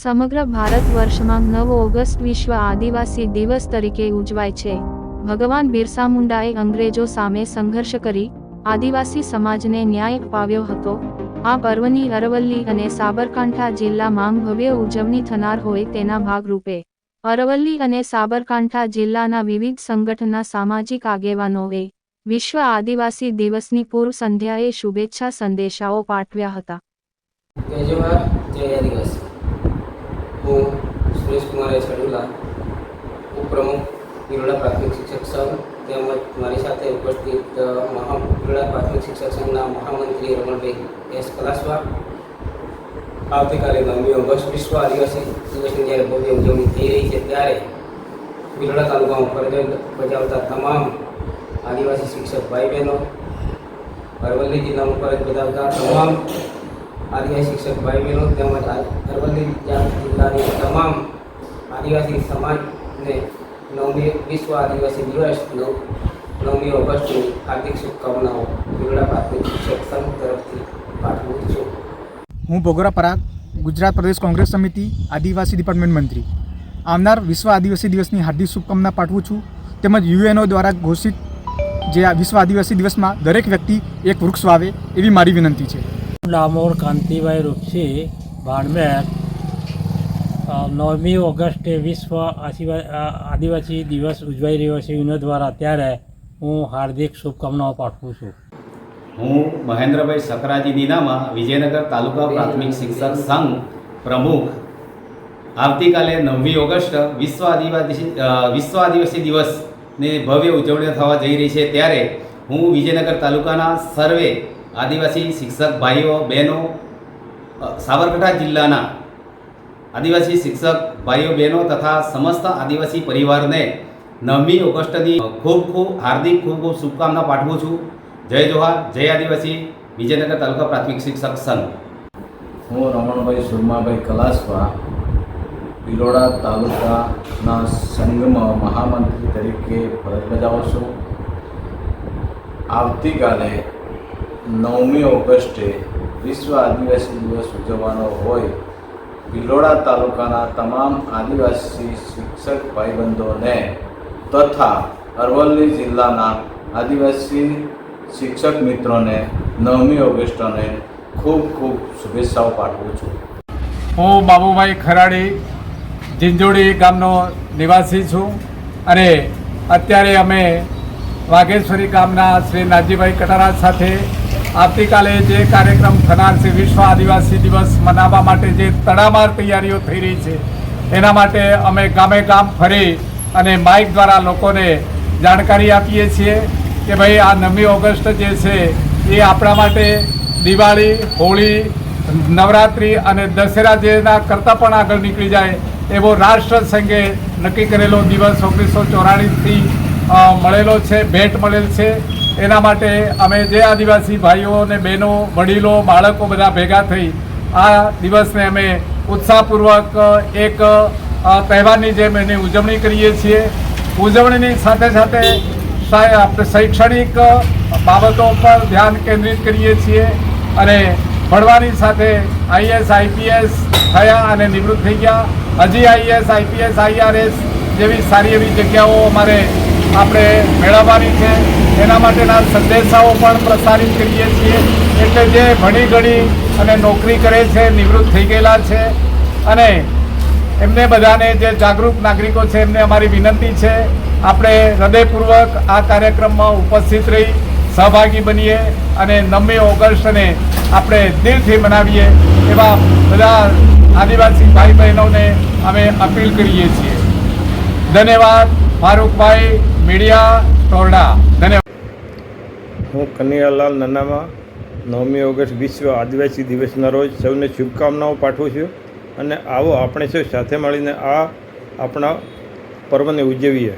સમગ્ર ભારત વર્ષમાં નવ ઓગસ્ટ વિશ્વ આદિવાસી દિવસ તરીકે ઉજવાય છે. ભગવાન બિરસા મુંડાએ અંગ્રેજો સામે સંઘર્ષ કરી, આદિવાસી સમાજને ન્યાય અપાવ્યો હતો. આ પર્વની અરવલ્લી અને સાબરકાંઠા જિલ્લામાં ભવ્ય ઉજવણી થનાર હોય તેના ભાગરૂપે. અરવલ્લી અને સાબરકાંઠા જિલ્લાના વિવિધ સંગઠનના સામાજિક આગેવાનોએ વિશ્વ આદિવાસી દિવસની પૂર્વ સંધ્યાએ શુભેચ્છા સંદેશાઓ પાઠવ્યા હતા. જય આદિવાસી. હું સુરેશ કુમાર એસ અડુલા ઉપપ્રમુખ ગિરોડા પ્રાથમિક શિક્ષક સંઘ તેમજ મારી સાથે ઉપસ્થિત મહા ગિરોડા પ્રાથમિક શિક્ષક સંઘના મહામંત્રી રમણભાઈ એસ કલાસવા આવતીકાલે નવમી ઓગસ્ટ વિશ્વ આદિવાસી દિવસની જ્યારે ભવ્ય ઉજવણી થઈ રહી છે, ત્યારે ગિરોડા તાલુકામાં ફરજ બજાવતા તમામ આદિવાસી શિક્ષક ભાઈ બહેનો અરવલ્લી જિલ્લામાં ફરજ બજાવતા તમામ આદિવાસી શિક્ષક ભાઈ બહેનો તેમજ અરવલ્લી જિલ્લાની તમામ આદિવાસી સમાજને નવમી વિશ્વ આદિવાસી દિવસ નવમી ઓગસ્ટની હાર્દિક શુભકામનાઓ બિરડા પ્રાથમિક શિક્ષક સંઘ તરફથી પાઠવું છું હું ભોગરા પરાગ, ગુજરાત પ્રદેશ કોંગ્રેસ સમિતિ આદિવાસી ડિપાર્ટમેન્ટ મંત્રી. આવનાર વિશ્વ આદિવાસી દિવસની હાર્દિક શુભકામના પાઠવું છું. તેમજ યુએનઓ દ્વારા ઘોષિત જે આ વિશ્વ આદિવાસી દિવસમાં દરેક વ્યક્તિ એક વૃક્ષ વાવે એવી મારી વિનંતી છે. ડામોર કાંતિભાઈ રૂપસી બાણમેર અ, નવમી ઓગસ્ટે વિશ્વ આદિવા- આદિવાસી દિવસ ઉજવાઈ રહ્યો છે. યુનો દ્વારા ત્યારે હું હાર્દિક શુભકામનાઓ પાઠવું છું. હું મહેન્દ્રભાઈ સકરાજી દીનામાં વિજયનગર તાલુકા પ્રાથમિક શિક્ષક સંઘ પ્રમુખ. આવતીકાલે નવમી ઓગસ્ટ વિશ્વ આદિવાસી વિશ્વ આદિવાસી દિવસની ભવ્ય ઉજવણી થવા જઈ રહી છે. ત્યારે હું વિજયનગર તાલુકાના સર્વે આદિવાસી શિક્ષક ભાઈઓ, બહેનો સાબરકાંઠા જિલ્લાના આદિવાસી શિક્ષક ભાઈઓ, બહેનો તથા સમસ્ત આદિવાસી પરિવારને નવમી ઓગસ્ટની ખૂબ ખૂબ હાર્દિક ખૂબ ખૂબ શુભકામના પાઠવું છું. જય જોહાર, જય આદિવાસી, વિજયનગર તાલુકા પ્રાથમિક શિક્ષક સંઘ. હું રમણભાઈ સુરમાભાઈ કલાસવા, બિલોડા તાલુકાના સંઘમાં મહામંત્રી તરીકે ફરજ બજાવું છું. આવતીકાલે નવમી ઓગસ્ટે વિશ્વ આદિવાસી દિવસ ઉજવવાનો હોય, ભિલોડા તાલુકાના તમામ આદિવાસી શિક્ષક ભાઈબંધોને તથા અરવલ્લી જિલ્લાના આદિવાસી શિક્ષક મિત્રોને નવમી ઓગસ્ટને ખૂબ ખૂબ શુભેચ્છાઓ પાઠવું છું. હું બાબુભાઈ ખરાડી, જિંજોડી ગામનો નિવાસી છું અને અત્યારે અમે વાઘેશ્વરી ગામના શ્રી નાજીભાઈ કટારા સાથે આવતીકાલે જે કાર્યક્રમ થનાર છે, વિશ્વ આદિવાસી દિવસ મનાવવા માટે જે તડામાર તૈયારીઓ થઈ રહી છે, એના માટે અમે ગામે ગામ ફરી અને માઇક દ્વારા લોકોને જાણકારી આપીએ છીએ કે ભાઈ, આ નવમી ઓગસ્ટ જે છે, એ આપણા માટે દિવાળી, હોળી, નવરાત્રિ અને દશેરા જેના કરતાં પણ આગળ નીકળી જાય એવો રાષ્ટ્ર સંઘે નક્કી કરેલો દિવસ ઓગણીસો ચોરાણીસથી મળેલો છે, ભેટ મળેલ છે. એના માટે અમે જે આદિવાસી ભાઈઓ અને બહેનો, વડીલો, બાળકો બધા ભેગા થઈ આ દિવસને અમે ઉત્સાહપૂર્વક એક તહેવારની જેમ એની ઉજવણી કરીએ છીએ. ઉજવણીની સાથે સાથે આપણે શૈક્ષણિક બાબતો પર ધ્યાન કેન્દ્રિત કરીએ છીએ અને ભણવાની સાથે આઈએસ આઈપીએસ થયા અને નિવૃત્ત થઈ ગયા. હજી આઈએસ આઈપીએસ, આઈઆરએસ જેવી સારી એવી જગ્યાઓ અમારે આપણે મેળવવાની છે. એના માટેના સંદેશાઓ પણ પ્રસારિત કરીએ છીએ. એટલે જે ભણી ગણી અને નોકરી કરે છે, નિવૃત્ત થઈ ગયેલા છે અને એમને બધાને જે જાગૃત નાગરિકો છે, એમને અમારી વિનંતી છે, આપણે હૃદયપૂર્વક આ કાર્યક્રમમાં ઉપસ્થિત રહી સહભાગી બનીએ અને નવમી ઓગસ્ટને આપણે દિલથી મનાવીએ એવા બધા આદિવાસી ભાઈ બહેનોને અમે અપીલ કરીએ છીએ. ધન્યવાદ, ફારૂકભાઈ, મીડિયા ટોરડા. ધન્યવાદ. હું કનૈયાલાલ નન્નામાં, નવમી ઓગસ્ટ વિશ્વ આદિવાસી દિવસના રોજ સૌને શુભકામનાઓ પાઠવું છું અને આવો આપણે સૌ સાથે મળીને આ આપણા પર્વને ઉજવીએ.